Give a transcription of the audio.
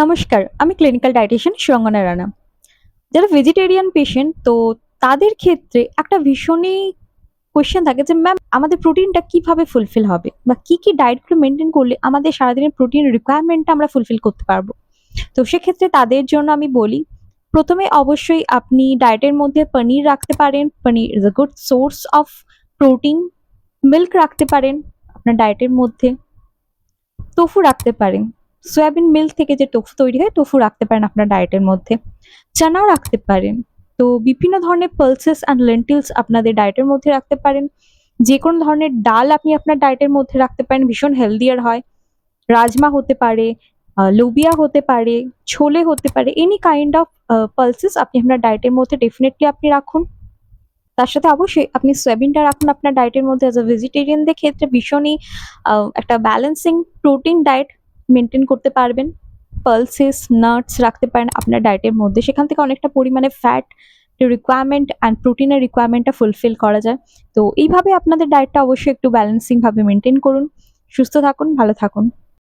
নমস্কার, আমি clinical dietician Surangana Rana. যারা ভেজিটেরিয়ান পেশেন্ট তো তাদের ক্ষেত্রে একটা ভীষণই কোয়েশ্চেন থাকে যে ম্যাম আমাদের প্রোটিনটা কীভাবে ফুলফিল হবে? বা কি কি ডায়েটগুলো মেনটেন করলে আমাদের সারাদিনের প্রোটিন রিকোয়ারমেন্টটা আমরা ফুলফিল করতে পারব? তো সেক্ষেত্রে তাদের জন্য আমি বলি, প্রথমে অবশ্যই আপনি ডায়েটের মধ্যে পনির রাখতে পারেন। Paneer is a good source of protein milk রাখতে পারেন আপনার ডায়েটের মধ্যে। টোফু রাখতে পারেন। সয়াবিন মিল্ক থেকে যে টোফু তৈরি হয়, টোফু রাখতে পারেন আপনার ডায়েটের মধ্যে। চানাও রাখতে পারেন। তো বিভিন্ন ধরনের পালসেস অ্যান্ড লেন্টিলস আপনাদের ডায়েটের মধ্যে রাখতে পারেন। যে কোনো ধরনের ডাল আপনি আপনার ডায়েটের মধ্যে রাখতে পারেন, ভীষণ হেলদিয়ার হয়। রাজমা হতে পারে লোবিয়া হতে পারে, ছোলে হতে পারে এনি কাইন্ড অফ পালসেস আপনি আপনার ডায়েটের মধ্যে ডেফিনেটলি আপনি রাখুন। তার সাথে অবশ্যই আপনি সয়াবিনটা রাখুন আপনার ডায়েটের মধ্যে। অ্যাজ আ ভেজিটেরিয়ানদের ক্ষেত্রে ভীষণই একটা ব্যালেন্সিং প্রোটিন ডায়েট মেনটেন করতে পারবেন পালসেস নাটস রাখতে পারেন আপনার ডায়েটের মধ্যে। সেখান থেকে অনেকটা পরিমাণে ফ্যাট রিকোয়ারমেন্ট অ্যান্ড প্রোটিনের রিকোয়ারমেন্টটা ফুলফিল করা যায়। তো এইভাবে আপনাদের ডায়েটটা অবশ্যই একটু ব্যালেন্সিংভাবে মেনটেন করুন। সুস্থ থাকুন, ভালো থাকুন।